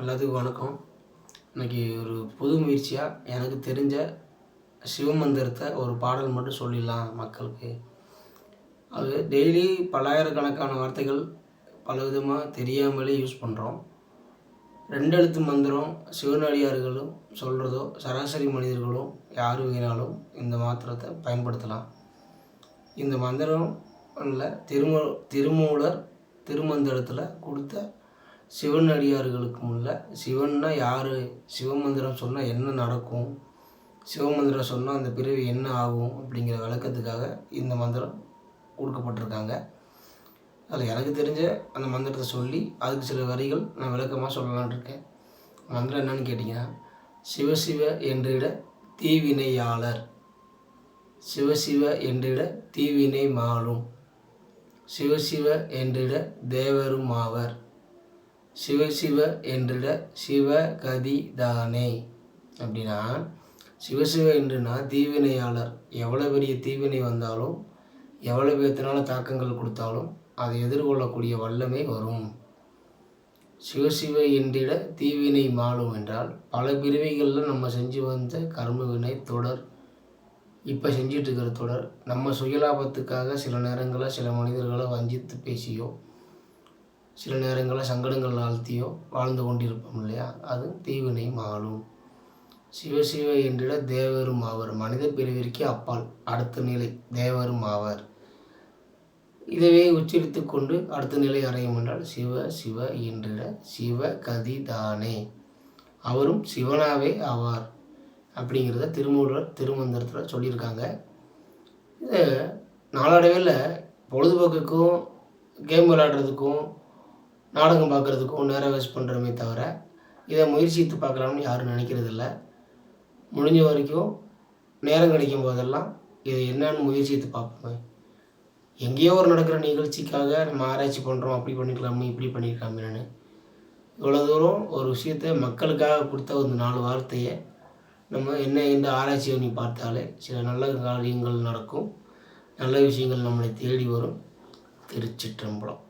எல்லாத்துக்கும் வணக்கம். இன்னைக்கு ஒரு புது முயற்சியாக எனக்கு தெரிஞ்ச சிவமந்திரத்தை ஒரு பாடல் மட்டும் சொல்லிடலாம் மக்களுக்கு. அது டெய்லி பல்லாயிரக்கணக்கான வார்த்தைகள் பல விதமாக தெரியாமலே யூஸ் பண்ணுறோம் ரெண்டு எழுத்து மந்திரம் சிவனடியார்களும் சொல்கிறதோ சராசரி மனிதர்களும் யார் வேணாலும் இந்த மாத்திரத்தை பயன்படுத்தலாம். இந்த மந்திரம் இல்லை திருமூ திருமூலர் திருமந்திரத்தில் கொடுத்த சிவன் அடியார்களுக்கு முல்ல சிவன்னா யார்? சிவமந்திரம் சொன்னால் என்ன நடக்கும்? சிவமந்திரம் சொன்னால் அந்த பிறவி என்ன ஆகும்? அப்படிங்கிற விளக்கத்துக்காக இந்த மந்திரம் கொடுக்கப்பட்டிருக்காங்க. அதில் எனக்கு தெரிஞ்ச அந்த மந்திரத்தை சொல்லி அதுக்கு சில வரிகள் நான் விளக்கமாக சொல்லலான் இருக்கேன். மந்திரம் என்னன்னு கேட்டிங்கன்னா சிவசிவ என்றிட தீவினையாளர். சிவசிவ என்றிட தீவினை மாளும் சிவசிவ என்றிட தேவரும் ஆவர் சிவ சிவ என்றிட சிவ கதி தானே அப்படின்னா சிவசிவ என்றுனா தீவினையாளர். எவ்வளோ பெரிய தீவினை வந்தாலும் எவ்வளோ பேத்தினால தாக்கங்கள் கொடுத்தாலும் அதை எதிர்கொள்ளக்கூடிய வல்லமை வரும். சிவசிவ என்றிட தீவினை மாலும் என்றால் பல பிறவிகளில் நம்ம செஞ்சு வந்த கர்ம வினை தொடர் இப்போ செஞ்சிட்டு இருக்கிற தொடர் நம்ம சுயலாபத்துக்காக சில நேரங்களில் சில மனிதர்களை வஞ்சித்து பேசியோ சில நேரங்களில் சங்கடங்கள் ஆழ்த்தியோ வாழ்ந்து கொண்டிருப்போம் இல்லையா? அது தீவினை மாளும் சிவசிவ என்றிட தேவரும் ஆவர் மனித பிரிவிற்கு அப்பால் அடுத்த நிலை தேவரும் ஆவர் இதவே உச்சரித்து கொண்டு அடுத்த நிலை அடையும் என்றால் சிவ சிவ என்றிட சிவ கதி தானே. அவரும் சிவனாவே ஆவார் அப்படிங்கிறத திருமூலர் திருமந்திரத்தில் சொல்லியிருக்காங்க. இது நாளடைவில் பொழுதுபோக்குக்கும் கேம் விளையாடுறதுக்கும் நாடகம் பார்க்குறதுக்கும் நேரம் வேஸ்ட் பண்ணுறோமே தவிர இதை முயற்சித்து பார்க்கலாம்னு யாரும் நினைக்கிறதில்ல. முடிஞ்ச வரைக்கும் நேரம் கிடைக்கும் போதெல்லாம் இதை என்னன்னு முயற்சித்து பார்ப்போமே. எங்கேயோ ஒரு நடக்கிற நிகழ்ச்சிக்காக நம்ம ஆராய்ச்சி பண்ணுறோம் அப்படி பண்ணிக்கலாமே இப்படி பண்ணிக்கலாமேன்னு இவ்வளோ தூரம் ஒரு விஷயத்தை மக்களுக்காக கொடுத்த ஒரு நாலு வார்த்தையை நம்ம என்ன எந்த ஆராய்ச்சி பண்ணி பார்த்தாலே சில நல்ல காரியங்கள் நடக்கும். நல்ல விஷயங்கள் நம்மளை தேடி வரும். திருச்சிற்றம்பலம்.